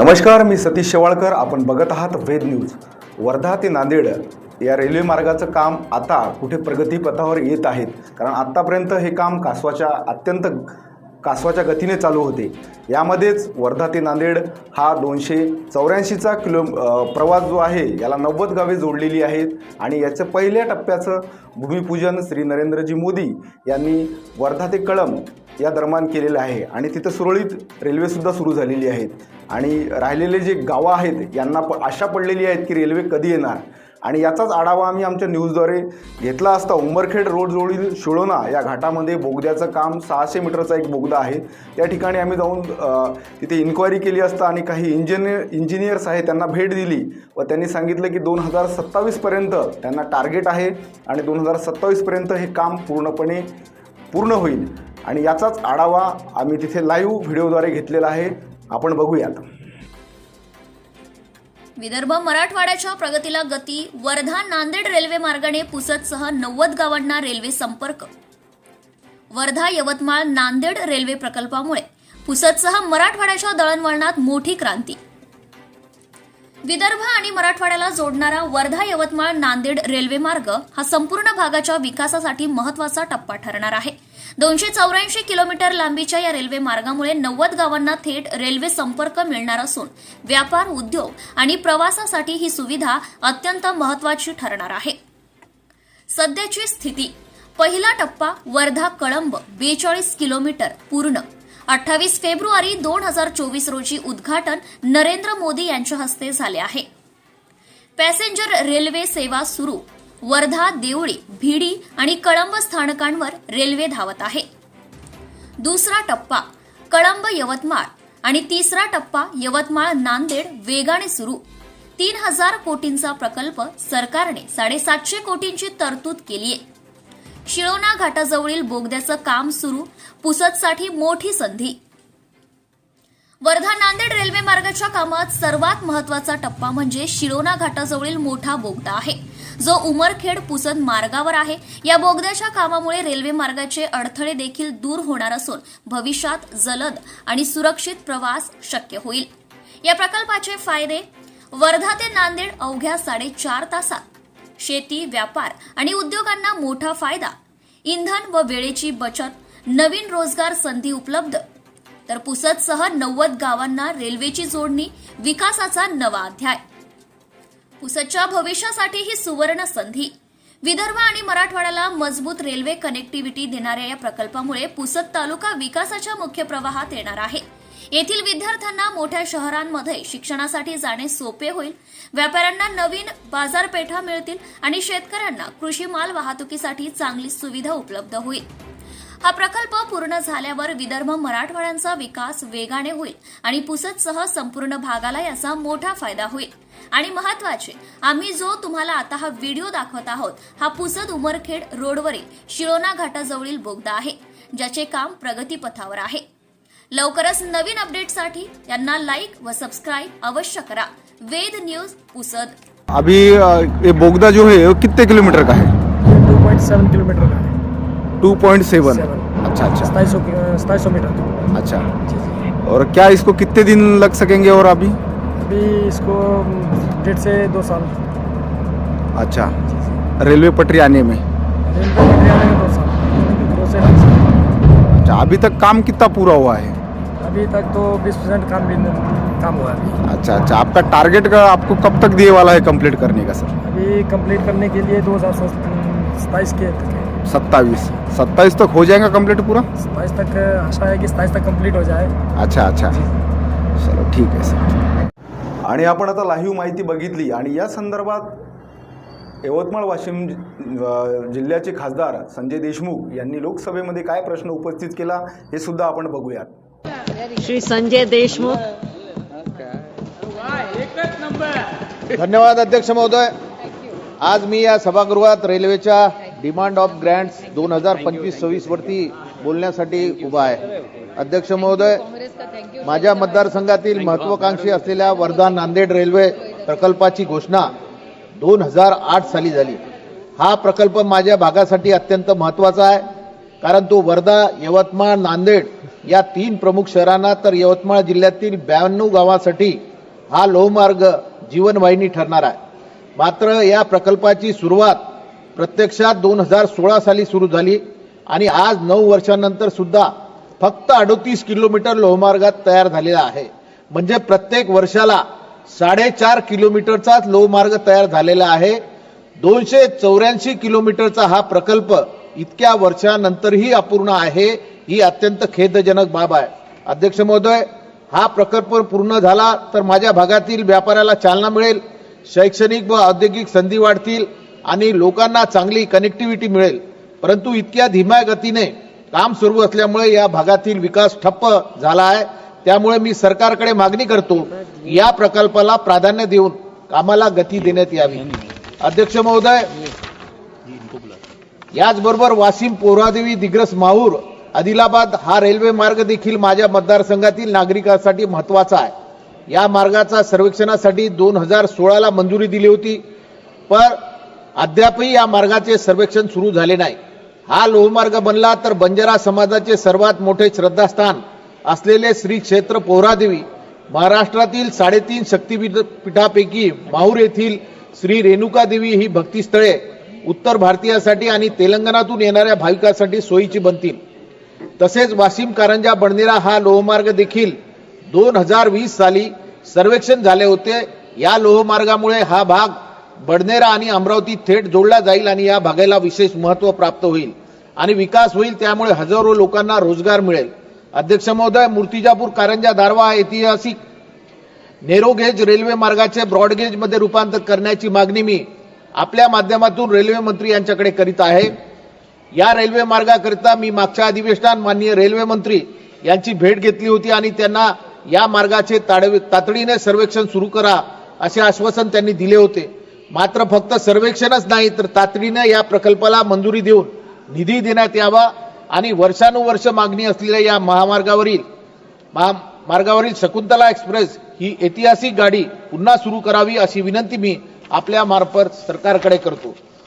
नमस्कार मी सतीश शेवाळकर. आपण बघत आहात वेद न्यूज. वर्धा ते नांदेड या रेल्वे मार्गाचं काम आता कुठे प्रगतीपथावर येत आहेत कारण आत्तापर्यंत हे काम कासवाच्या अत्यंत कासवाच्या गतीने चालू होते. यामध्येच वर्धा ते नांदेड हा दोनशे चौऱ्याऐंशीचा किलो प्रवास जो आहे याला नव्वद गावे जोडलेली आहेत. आणि याचं पहिल्या टप्प्याचं भूमिपूजन श्री नरेंद्रजी मोदी यांनी वर्धा ते कळंब या दरम्यान केलेलं आहे. आणि तिथं सुरळीत रेल्वेसुद्धा सुरू झालेली आहेत. आणि राहिलेले जे गावं आहेत यांना प आशा पडलेली आहेत की रेल्वे कधी येणार? आणि याचाच आढावा आम्ही आमच्या न्यूजद्वारे घेतला असता. उंबरखेड रोडजवळील शिळोना या घाटामध्ये बोगद्याचं काम सहाशे मीटरचा एक बोगदा आहे. त्या ठिकाणी आम्ही जाऊन तिथे इन्क्वायरी केली असता आणि काही इंजिनियर इंजिनियर्स आहेत त्यांना भेट दिली व त्यांनी सांगितलं की दोन हजार सत्तावीसपर्यंत त्यांना टार्गेट आहे आणि दोन हजार सत्तावीसपर्यंत हे काम पूर्णपणे पूर्ण होईल. आणि याचाच आढावा आम्ही तिथे लाईव्ह व्हिडिओद्वारे घेतलेला आहे. आपण बघूयात. विदर्भ मराठवाड्याच्या प्रगतीला गती वर्धा नांदेड रेल्वे मार्गाने पुसदसह नव्वद गावांना रेल्वे संपर्क. वर्धा यवतमाळ नांदेड रेल्वे प्रकल्पामुळे पुसदसह मराठवाड्याच्या दळणवळणात मोठी क्रांती. विदर्भ आणि मराठवाड्याला जोडणारा वर्धा यवतमाळ नांदेड रेल्वे मार्ग हा संपूर्ण भागाच्या विकासासाठी महत्त्वाचा टप्पा ठरणार आहे. दोनशे चौऱ्याऐंशी किलोमीटर लांबीच्या या रेल्वे मार्गामुळे नव्वद गावांना थेट रेल्वे संपर्क मिळणार असून व्यापार उद्योग आणि प्रवासासाठी ही सुविधा अत्यंत महत्वाची ठरणार आहे. सध्याची स्थिती पहिला टप्पा वर्धा कळंब बेचाळीस किलोमीटर पूर्ण अठ्ठावीस फेब्रुवारी दोन हजार चोवीस रोजी उद्घाटन नरेंद्र मोदी यांच्या हस्ते झाले आहे. पॅसेंजर रेल्वे सेवा सुरू. वर्धा देवळी भिडी आणि कळंब स्थानकांवर रेल्वे धावत आहे. दुसरा टप्पा कळंब यवतमाळ आणि तिसरा टप्पा यवतमाळ नांदेड वेगाने सुरू. तीन हजार कोटींचा प्रकल्प सरकारने साडेसातशे कोटींची तरतूद केली आहे शिळोना घाटाजवळील बोगद्याचं काम सुरू पुसदसाठी मोठी संधी. वर्धा नांदेड रेल्वे मार्गाच्या कामात सर्वात महत्त्वाचा टप्पा म्हणजे शिरोना घाटाजवळील मोठा बोगदा आहे. जो उमरखेड पुसद मार्गावर आहे. या बोगद्याच्या कामामुळे रेल्वे मार्गाचे अडथळे देखील दूर होणार असून भविष्यात जलद आणि सुरक्षित प्रवास शक्य होईल. या प्रकल्पाचे फायदे वर्धा ते नांदेड अवघ्या साडेचार तासात. शेती व्यापार आणि उद्योगांना मोठा फायदा. इंधन व वेळेची बचत नवीन रोजगार संधी उपलब्ध. तर पुसदसह नव्वद गावांना रेल्वेची जोडणी विकासाचा नवा अध्याय. पुसदच्या भविष्यासाठी ही सुवर्ण संधी. विदर्भ आणि मराठवाड्याला मजबूत रेल्वे कनेक्टिव्हिटी देणाऱ्या या प्रकल्पामुळे पुसद तालुका विकासाच्या मुख्य प्रवाहात येणार आहे. येथील विद्यार्थ्यांना मोठ्या शहरांमध्ये शिक्षणासाठी जाणे सोपे होईल. व्यापाऱ्यांना नवीन बाजारपेठा मिळतील आणि शेतकऱ्यांना कृषी माल वाहतुकीसाठी चांगली सुविधा उपलब्ध होईल. हा प्रकल्प पूर्ण झाल्यावर विदर्भ मराठवाड्यांचा विकास वेगाने होईल आणि पुसदसह संपूर्ण भागाला याचा मोठा फायदा होईल. आणि महत्त्वाचे आम्ही जो तुम्हाला आता हा व्हिडिओ दाखवत आहोत हा पुसद उमरखेड रोडवरील शिरोना घाटाजवळील बोगदा आहे ज्याचे काम प्रगतीपथावर आहे. लवकरच नवीन अपडेटसाठी यांना लाईक व सबस्क्राईब अवश्य करा. वेद न्यूज़ पुसद. अभी ये बोगदा जो है वो कितने किलोमीटर का है? टू पॉइंट सेवन किलोमीटर का है. Two point seven. अच्छा अच्छा. सताईस सौ सताईस सौ मीटर. अच्छा. और क्या इसको कितने दिन लग सकेंगे और अभी? अभी इसको डेढ़ से दो साल. अच्छा. रेलवे पटरी आने में? रेलवे पटरी आने में दो साल. दो से ढाई साल. अच्छा अभी तक काम कितना पूरा हुआ है? अभी तक तो बीस परसेंट काम भी काम हुआ है अच्छा अच्छा। आपका टारगेट का आपको कब तक दिए वाला है कंप्लीट करने का सर अभी कंप्लीट करने के लिए दो हज़ार सताईस के तक है सत्तावीस सत्तावीस तक हो जाएगा कंप्लीट पूरा? सताईस तक आशा है कि सताईस तक कंप्लीट हो जाए। अच्छा अच्छा। चलो ठीक आहे सर आणि आपण आता लाईव्ह माहिती बघितली आणि या संदर्भात यवतमाळ वाशिम अ, जिल्ह्याचे खासदार संजय देशमुख यांनी लोकसभेमध्ये काय प्रश्न उपस्थित केला हे सुद्धा आपण बघूयात. श्री संजय देशमुख. धन्यवाद अध्यक्ष महोदय. आज मी या सभागृहात रेल्वेच्या डिमांड ऑफ ग्रँट्स दोन हजार पंचवीस सव्वीस वरती बोलण्यासाठी उभा आहे. अध्यक्ष महोदय माझ्या मतदारसंघातील महत्वाकांक्षी असलेल्या वर्धा नांदेड रेल्वे प्रकल्पाची घोषणा दोन हजार आठ साली झाली. हा प्रकल्प माझ्या भागासाठी अत्यंत महत्त्वाचा आहे. कारण तो वर्धा यवतमाळ नांदेड या तीन प्रमुख शहरांना तर यवतमाळ जिल्ह्यातील ब्याण्णव गावासाठी हा लोहमार्ग जीवनवाहिनी ठरणार आहे. मात्र या प्रकल्पाची सुरुवात प्रत्यक्षात दोन हजार सोळा साली सुरू झाली आणि आज नऊ वर्षांनंतर सुद्धा फक्त अडोतीस किलोमीटर लोहमार्गात तयार झालेला आहे. म्हणजे प्रत्येक वर्षाला साडेचार किलोमीटरचाच लोहमार्ग तयार झालेला आहे. दोनशे चौऱ्याऐंशी किलोमीटरचा हा प्रकल्प इतक्या वर्षानंतरही अपूर्ण आहे ही अत्यंत खेदजनक बाब आहे. अध्यक्ष महोदय हा प्रकल्प पूर्ण झाला तर माझ्या भागातील व्यापाऱ्याला चालना मिळेल शैक्षणिक व औद्योगिक संधी वाढतील आणि लोकांना चांगली कनेक्टिव्हिटी मिळेल. परंतु इतक्या धीम्या गतीने काम सुरू असल्यामुळे या भागातील विकास ठप्प झाला आहे. त्यामुळे मी सरकारकडे मागणी करतो या प्रकल्पाला प्राधान्य देऊन कामाला गती देण्यात यावी. अध्यक्ष महोदय याचबरोबर वाशिम पोहरादेवी दिग्रस माहूर आदिलाबाद हा रेल्वे मार्ग देखील माझ्या मतदारसंघातील नागरिकांसाठी महत्त्वाचा आहे. या मार्गाचा सर्वेक्षणासाठी दोन हजार सोळाला मंजुरी दिली होती पण अद्यापही या मार्गाचे सर्वेक्षण सुरू झाले नाही. हा लोहमार्ग बनला तर बंजारा समाजाचे सर्वात मोठे श्रद्धास्थान असलेले श्री क्षेत्र पोहरादेवी महाराष्ट्रातील साडेतीन शक्तीपीठापैकी माहूर येथील श्री रेणुका देवी ही भक्तिस्थळे उत्तर भारतीयासाठी आणि तेलंगणातून येणाऱ्या भाविकांसाठी सोयीची बनतील. तसेच वाशिम कारंजा बडनेरा हा लोहमार्ग देखील दोन हजार वीस साली सर्वेक्षण झाले होते. या लोहमार्गामुळे हा भाग बडनेरा आणि अमरावती थेट जोडला जाईल आणि या भागाला विशेष महत्त्व प्राप्त होईल आणि विकास होईल त्यामुळे हजारो लोकांना रोजगार मिळेल. अध्यक्ष महोदय मूर्तिजापूर कारंजा दारवा हा ऐतिहासिक नेरोगेज रेल्वे मार्गाचे ब्रॉडगेजमध्ये रूपांतर करण्याची मागणी मी आपल्या माध्यमातून रेल्वे मंत्री यांच्याकडे करीत आहे. या रेल्वे मार्गाकरिता मी मागच्या अधिवेशनात माननीय रेल्वे मंत्री यांची भेट घेतली होती आणि त्यांना या मार्गाचे ताडवे तातडीने सर्वेक्षण सुरू करा असे आश्वासन त्यांनी दिले होते. मात्र फक्त सर्वेक्षणच नाही तर तातडीने या प्रकल्पाला मंजुरी देऊन निधी देण्यात यावा आणि वर्षानुवर्ष मागणी असलेल्या या महामार्गावरील महामार्गावरील शकुंतला एक्सप्रेस ही ऐतिहासिक गाडी पुन्हा सुरू करावी अशी विनंती मी आपल्या मार्फत सरकारकडे करतो.